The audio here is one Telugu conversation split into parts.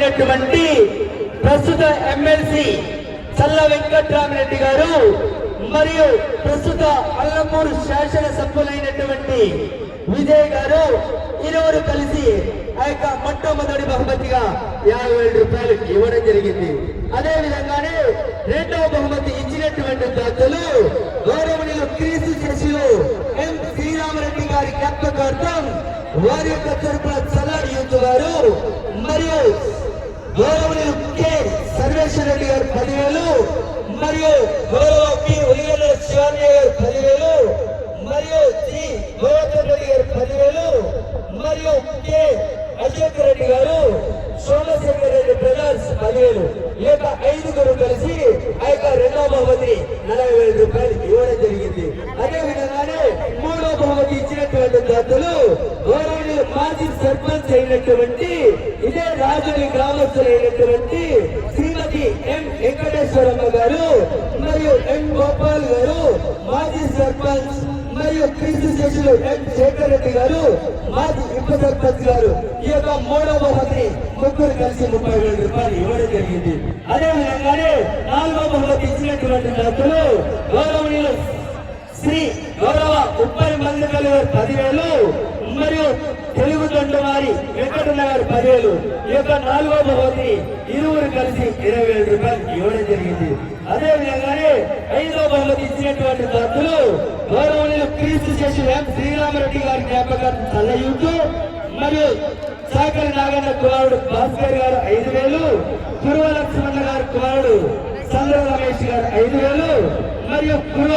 అయినటువంటి ప్రస్తుత ఎమ్మెల్సీ చల్ల వెంకట్రామరెడ్డి గారు మరియు ప్రస్తుత అల్లమూరు శాసన సభ్యులైనటువంటి విజయ్ గారు ఇరువురు కలిసి ఆ యొక్క మొట్టమొదటి బహుమతిగా యాభై వేల రూపాయలు ఇవ్వడం జరిగింది. అదే విధంగానే రెండవ బహుమతి ఇచ్చినటువంటి దాతలు గౌరవనీయులు క్రీస్తు శశిలు ఎం శ్రీరామరెడ్డి గారి జ్ఞాపకార్థం వారి యొక్క తరపున చల్లారి యూత్ గారు మరియు గౌరవనీయులు కె. సర్వేశ్వర రెడ్డి గారు పదివేలు మరియు గౌరవ పి ఉలిగల గారు పదివేలు మరియు శ్రీ గోవర్ధన్ రెడ్డి గారు పదివేలు మరియు కె. అశోక్ రెడ్డి గారు సోమశేఖర్ రెడ్డి బ్రదర్స్ పదివేలు. ఈ యొక్క ఐదుగురు కలిసి ఆ యొక్క రెండవ బహుమతి నలభై వేల రూపాయలు ఇవ్వడం జరిగింది. అదే విధంగానే మూడో బహుమతి ఇచ్చినటువంటి దాతలు గౌరవనీయులు మాజీ సర్పంచ్ అయినటువంటి రాజుని గ్రామస్తులైనటువంటి శ్రీమతి ఎం వెంకటేశ్వరమ్మ గారు మరియు ఎం గోపాల్ గారు మాజీ సర్పంచ్ మరియు క్రీస్తు శిష్యులు ఎం శేఖర్ రెడ్డి గారు మాజీ ఉప సర్పంచ్ గారు. ఈ యొక్క మూడవ బహుమతి ముగ్గురు కలిసి ముప్పై వేల రూపాయలు ఇవ్వడం జరిగింది. అదే విధంగానే నాలుగవ బహుమతి ఇచ్చినటువంటి దాతలు గౌరవనీయులు శ్రీ గౌరవ ముప్పై మంది కలిగారు పదివేలు మరియు వారి వెంకటన్న గారు పదివేలు ఈ యొక్క నాలుగో బహుమతి ఇరువురు కలిసి ఇరవై వేల రూపాయలు ఇవ్వడం జరిగింది. అదే విధంగానే ఐదో బహుమతి ఇచ్చినటువంటి దాతలు గౌరవనీయులు క్రీస్తు చేసి ఎం శ్రీరామరెడ్డి గారి జ్ఞాపకార్థం చల్లయూతూ మరియు సాకరి నాగన్న కుమారుడు భాస్కర్ గారు ఐదు వేలు కురువ లక్ష్మణ గారి కుమారుడు చంద్ర రమేష్ గారు ఐదు వేలు మరియు కురువ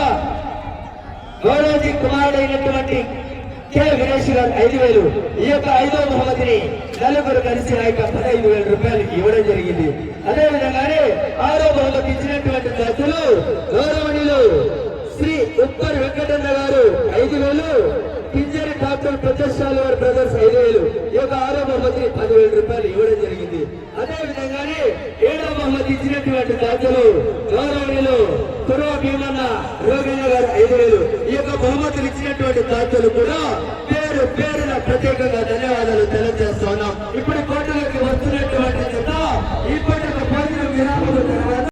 గౌరవజీ కుమారుడైనటువంటి కె వినేష్ గారు ఐదు వేలు. ఈ యొక్క ఐదో బహుమతిని నలుగురు కలిసి ఆ యొక్క పదహైదు వేల రూపాయలు ఇవ్వడం జరిగింది. అదే విధంగానే ఆరో బహుమతి ఇచ్చినటువంటి దశలు గౌరవనీయులు శ్రీ ఉప్పర్ వెంకటన్న గారు ఐదు వేలు. పింజరి డాక్టర్ ప్రతిష్టాల వారి బ్రదర్స్ ఐదు వేలు. ఈ యొక్క ఆరో బహుమతిని పదివేల రూపాయలు ఇవ్వడం జరిగింది. అదే విధంగానే ఏడో బహుమతి ఇచ్చినటువంటి దాతలు గౌరవ తురవ భీమన్న రోగయ్య గారు ఐదు వేలు ఈ యొక్క బహుమతులు ఇచ్చినటువంటి దాతలు కూడా పేరు పేరున ప్రత్యేకంగా